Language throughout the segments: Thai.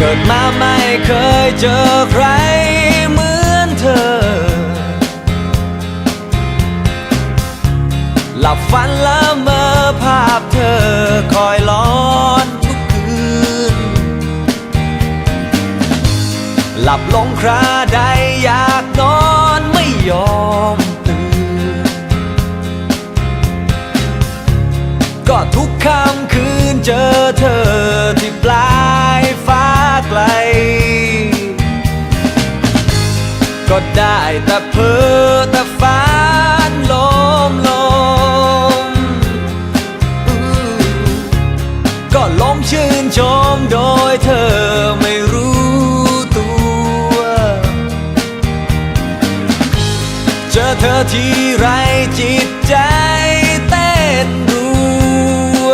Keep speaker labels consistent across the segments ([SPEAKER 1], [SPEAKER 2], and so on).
[SPEAKER 1] กิดมาไม่เคยเจอใครเหมือนเธอ หลับฝันละเมอภาพเธอคอยร้อนทุกคืน หลับลงคราใดอยากนอนไม่ยอมตื่น ก็ทุกค่ำคืนเจอ ก็ได้แต่เพ้อแต่ฝันลมลมก็ลงชื่นชมโดยเธอไม่รู้ตัว เจอเธอที่ไรจิตใจเต้นรัว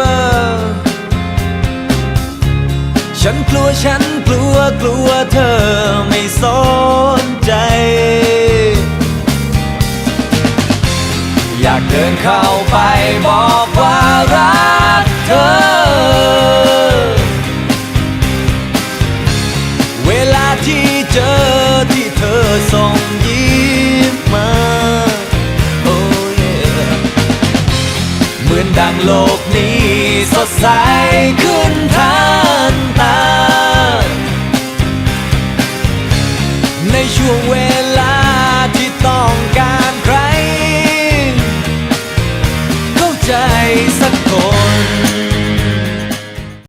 [SPEAKER 1] ฉันกลัวฉันกลัวกลัวเธอไม่สน เข้าไปบอกว่ารักเธอ เวลาที่เจอที่เธอส่งยิ้มมา โอ้เยเหมือนดังโลกนี้สดใสขึ้นทันตา ในช่วงเวลา ใจสักคน